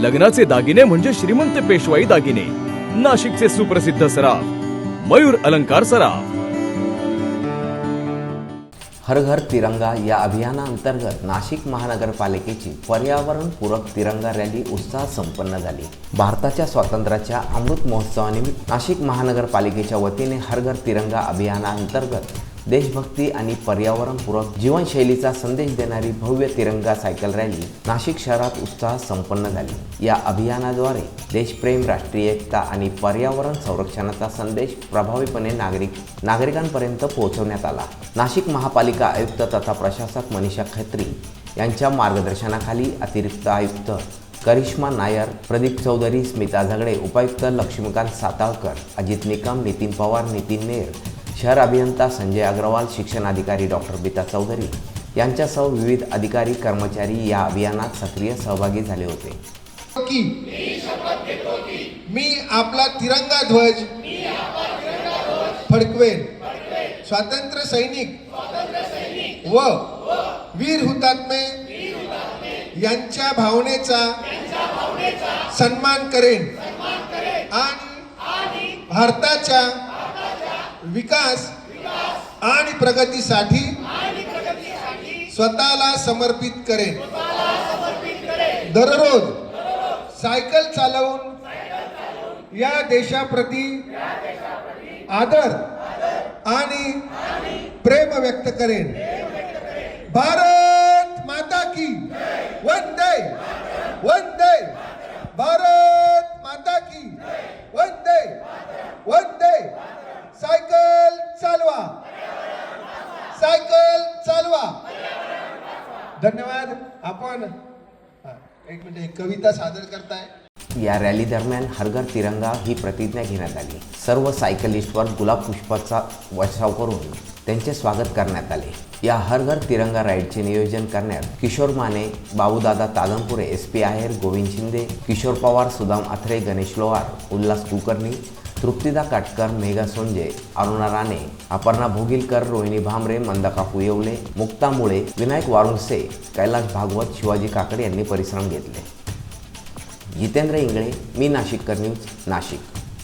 लग्नाचे दागिने म्हणजे श्रीमंत पेशवाई दागिने. नाशिकचे सुप्रसिद्ध सराफ मयूर अलंकार सराफ. हर घर तिरंगा या अभियानाअंतर्गत नाशिक महानगरपालिकेची पर्यावरणपूरक तिरंगा रॅली उत्साहात संपन्न झाली. भारताच्या स्वातंत्र्याच्या अमृत महोत्सवानिमित्त नाशिक महानगरपालिकेच्या वतीने हर घर तिरंगा अभियानाअंतर्गत देशभक्ती आणि पर्यावरणपूरक जीवनशैलीचा संदेश देणारी भव्य तिरंगा सायकल रॅली नाशिक शहरात उत्साहात संपन्न झाली. या अभियानाद्वारे देशप्रेम राष्ट्रीय एकता आणि पर्यावरण संरक्षणाचा संदेश प्रभावीपणे नागरिक नागरिकांपर्यंत पोहोचवण्यात आला. नाशिक महापालिका आयुक्त तथा प्रशासक मनीषा खत्री यांच्या मार्गदर्शनाखाली अतिरिक्त आयुक्त करिश्मा नायर प्रदीप चौधरी स्मिता झगडे उपायुक्त लक्ष्मीकांत साताळकर अजित निकम नितीन पवार नितीन नेर शहर अभियंता संजय अग्रवाल शिक्षणाधिकारी डॉक्टर बीता चौधरी यांच्यासह विविध अधिकारी कर्मचारी या अभियानात सक्रिय सहभागी झाले होते. की मी आपला तिरंगा ध्वज फडकवेन. स्वातंत्र्य सैनिक व वीर हुतात्मे यांच्या भावनेचा सन्मान करेन. आणि भारताच्या विकास आणि प्रगतीसाठी स्वतःला समर्पित करेन. दररोज सायकल चालवून या देशाप्रती आदर आणि प्रेम व्यक्त करेन. भारत सायकल चालवा. सायकल चालवा. धन्यवाद. आपण एक मिनिट एक कविता सादर करताय. या रॅली दरम्यान हरघर तिरंगा ही प्रतिज्ञा घेण्यात आली. सर्व सायकलिस्टवर गुलाब पुष्पाचा वर्षाव करून त्यांचे स्वागत करण्यात आले. या हरघर तिरंगा राईडचे नियोजन करण्यात किशोर माने बाबूदादा तादमपुरे एस पी आहेर गोविंद शिंदे किशोर पवार सुदाम अथरे गणेश लोहार उल्हास कुलकर्णी तृप्तिदा काटकर मेघा सोंजे अरुणा राणे अपर्णा भोगिलकर रोहिणी भामरे मंदाका येवले मुक्ता मुळे विनायक वारुंसे कैलास भागवत शिवाजी काकडे यांनी परिश्रम घेतले. जितेंद्र इंगळे मी नाशिककर न्यूज नाशिक.